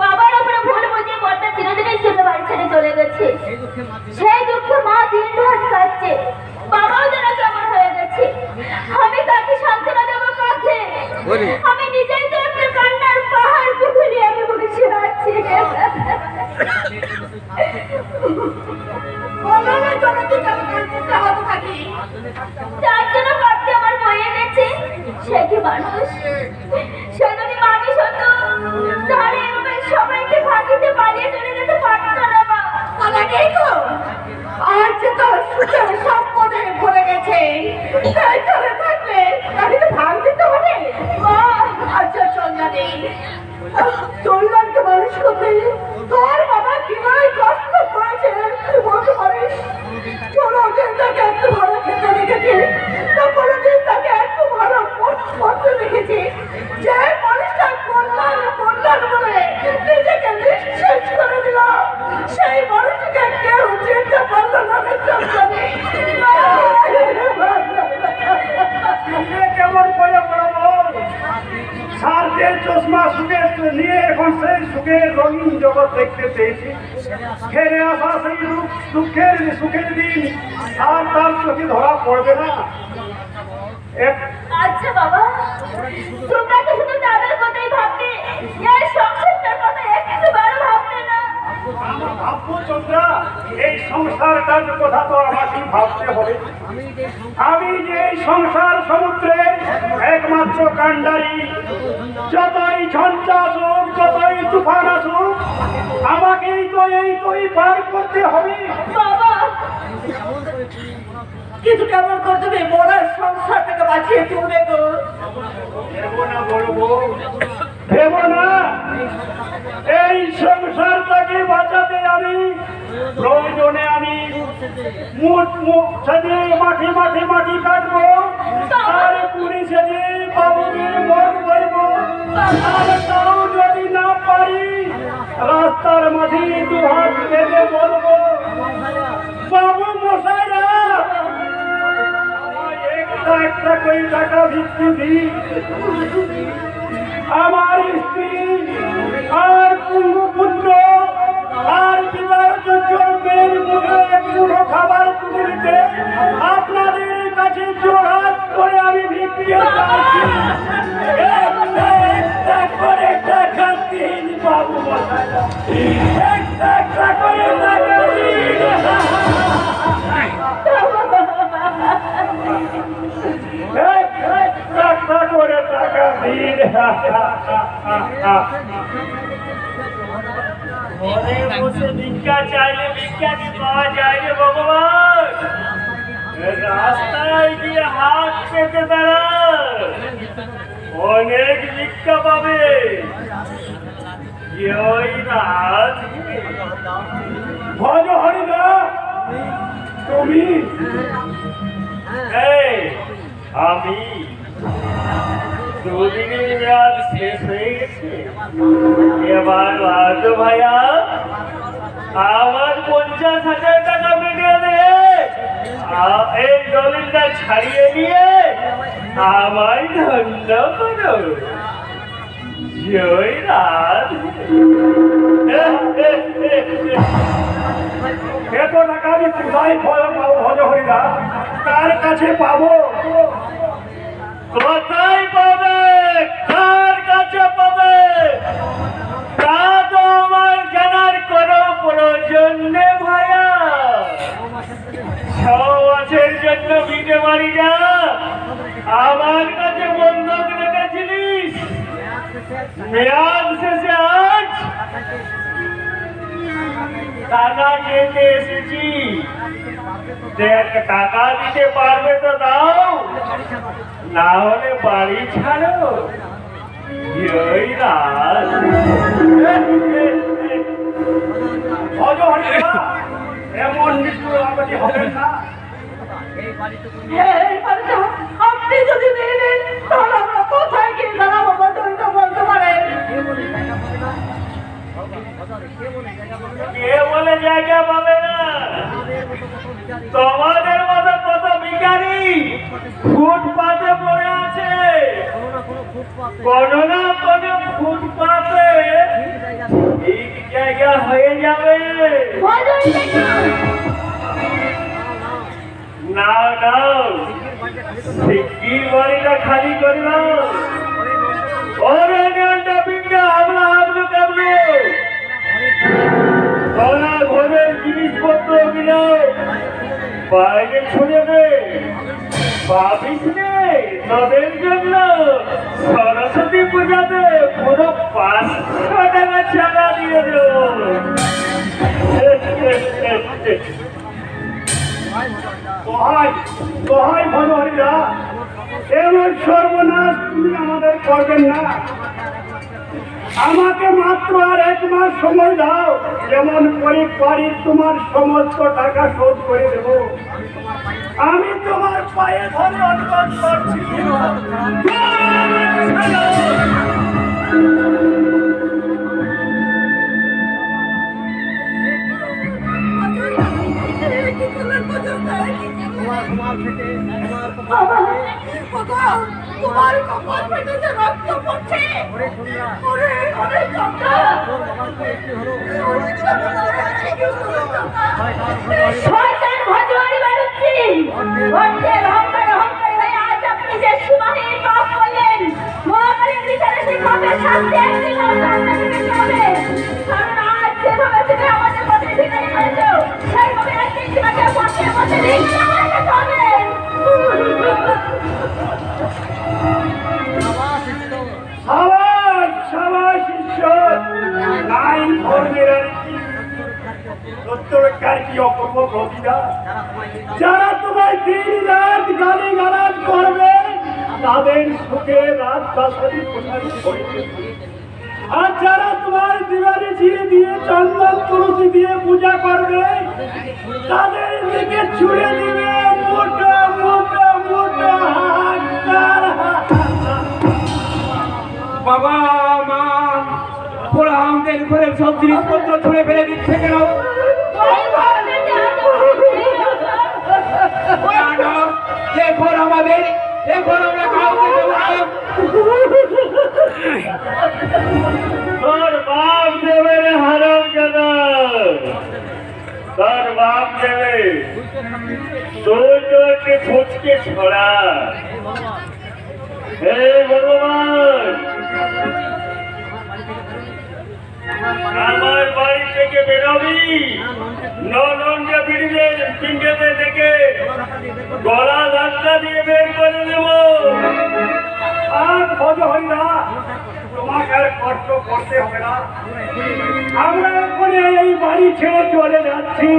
বাবার উপরে ভুল বুঝিয়ে বড়টা চিরদিনের জন্য বাড়ি ছেড়ে চলে গেছে। সেই দুঃখে মা দিন রাত কাটছে বাবাও যেন কেমন হয়ে গেছে। আমি তাকে সান্ত্বনা দেবো কাছে আমি নিজেই তো একটা কান্নার পাহাড় বুকে আমি বসে আছি। যার জন্য কাটতে আমার বয়ে গেছে সে কি মানুষ? সে যদি মানুষ হতো তাহলে ফাঁকিতে পালিয়ে চলে যেতে পারতো না মা। আমাকেই তো আর যে তোর সুখের সম্পদে ভরে গেছে, তাই চলে থাকলে তাকে তো ভাগ দিতে হবে আচ্ছা চন্দ্রানী চন্দ্রানকে মানুষ করতে তোর বাবা কীভাবে কষ্ট করেছে তুই বলতে পারিস? কোনোদিন তাকে একটু ভালো খেতে রেখেছি তো কোনোদিন তাকে একটু ভালো পড়তে রেখেছি যে মানুষটা কল্যাণ কল্যাণ বলে নিজেকে নিঃশেষ করে দিল সেই মানুষকে কেউ চিনতে পারল না রে চন্দ্রানী সে কেমন করে পড়াবো সারদের চশমা সুখে নিয়ে এখন সেই সুখের রঙিন জগৎ দেখতে পেয়েছি। ফেরে আসা সেই রূপ দুঃখের সুখের দিন আর তার চোখে ধরা পড়বে না। আচ্ছা বাবা তোমরা তো শুধু তাদের কথাই ভাববে এই সংসারটার কথা একটু বারো না। ভাববো চন্দ্রা এই সংসারটার কথা তো আমাকে ভাবতে হবে। আমি যে সংসার সমুদ্রে একমাত্র কাণ্ডারি যতই ঝঞ্ঝা যতই তুফান আমাকেই তো এই তোই পার করতে হবে? বাবা! কিছু কেমন করে তুমি মনের সংসার থেকে বাঁচিয়ে তুলবে গো? ভেবো না এই সংসারটাকে বাঁচাতে আমি প্রয়োজনে আমি মুঠ মুখ সাজিয়ে মাটি মাটি মাটি কাটবো। রাস্তার মাঝে দু হাত বেঁধে বলব, বাবু মশাইরা একটা একটা করে টাকা ভিত্তি দিই আমার স্ত্রী আর পুত্র আর বিবাহযোগ্য মেয়ের মুখে পুরো খাবার তুলে দিতে আপনাদের কাছে জোড়হাত করে আমি ভিত্তি করে ঘরে বসে ভিক্ষা চাইলে ভিক্ষা পাওয়া যায় ভগবান রাস্তায় গিয়ে হাত পেতে দাঁড়া অনেক ভিক্ষা পাবে। ভজ হরিদা তুমি আমি দুদিনের মেয়াদ শেষ হয়ে এবার রাজু ভাইয়া আমার পঞ্চাশ হাজার টাকা মিটিয়ে দে এই দলিলটা ছাড়িয়ে নিয়ে আমায় ধন্য করো। জয় এত টাকা আমি কোথায় ভজ হরিদা কার কাছে পাবো কোথায় টাকা নিতে এসেছি। টাকা দিতে পারবে তো দাও। না হলে বাড়ি ছাড়ো। এমন মৃত্যু না। এই বাড়িটা আপনি যদি বাড়িটা হয়ে যাবে। না কি বাড়িটা খালি ঘরের জিনিসপত্র দে। নে জন্য সরস্বতী পূজাতে টাকা দিয়ে দেবো। সর্বনাশ তুমি আমাদের করবেন না। আমাকে মাত্র আর এক মাস সময় দাও, যেমন করে পারি তোমার সমস্ত টাকা শোধ করে দেব। আমি তোমার পায়ে ধরে অনুরোধ করছি। তোমার কপাল ফেটেছে রক্ত পড়ছে ওরে ওরে চন্দ্রা শয়তান ভজওয়ারি বাড়ুচ্ছি। অর্থের অহংকার অহংকার হয়ে আজ আপনি যে সীমাহীন পাপ করলেন মহাকালীর বিচারে সেই পাপের শাস্তি একদিন পথে পথে ভিক্ষা করে যেতে হবে সাবাস সাবাস ঈশ্বর নাই ধর্মের আর কি অপূর্ব কবিতা যারা তোমায় দিন রাত গালি গালাজ করবে, তাদের সুখে রাত বাসরি কোঠারি হইবে। আর যারা তোমার দিবালি ছিঁড়ে দিয়ে চন্দন তুলসী দিয়ে পূজা করবে তাদের দিকে ছুড়ে দিবে। মোটো মোটো মোটো বাবা মা ওরা আমাদের ঘরের সব জিনিসপত্র ছুঁড়ে ফেলে দিচ্ছে কেন? এই ধরনের না, না, এ ঘর আমাদের এ ঘর আমরা কাউকে দেবো। তোর বাপ দেবে রে হারাম জাদা। তোর বাপ দেবে। তুই তো একটু ফুচকে ছড়া। হে ভগবান। আমার বাড়ি থেকে বেরোবি। ননকে বিড়িয়ে তিনটেতে থেকে গলা ধাক্কা দিয়ে বের করে দেব। আর ভজ হই না। তোমাকে আর কষ্ট করতে হবে না। আমরা এখন এই বাড়ি ছেড়ে চলে যাচ্ছি।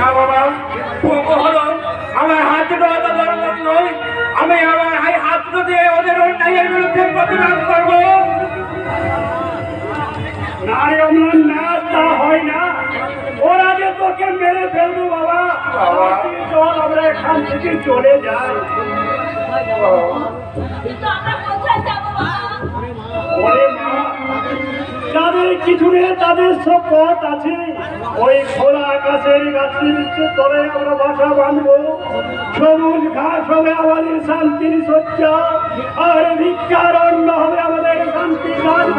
না, বাবা হলো আমার হাত দুটো বড় নয়। আমি আমার এই হাত দুটো দিয়ে ওদের অন্যায়ের বিরুদ্ধে প্রতিবাদ করব। না ফেলব বাবা চল আমরা এখান থেকে চলে যাই। যাদের কিছু নেই তাদের সব পথ আছে। ওই খোলা আকাশের গাছের তলে আমরা বাসা বাঁধবো। সবুজ ঘাস হবে আমাদের শান্তির শয্যা আর ভিক্ষার অন্ন হবে আমাদের শান্তি রাখব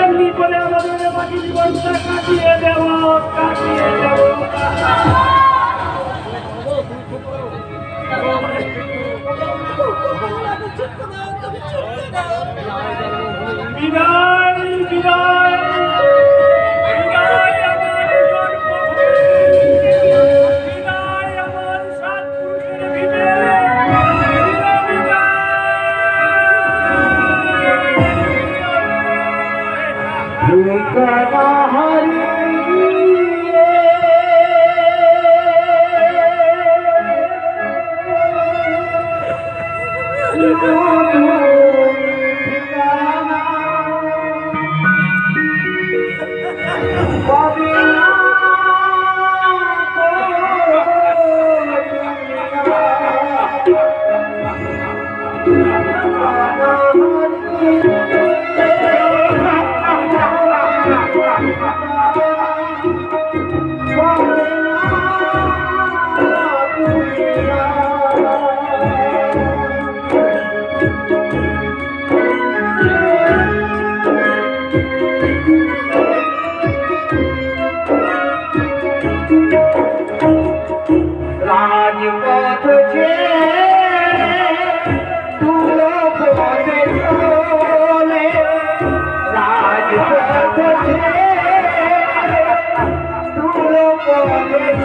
এমনি করে আমাদের বাকি জীবনটা কাটিয়ে দেওয়া কাটিয়ে দেব। You.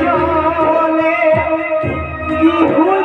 চলে কি খুঁজি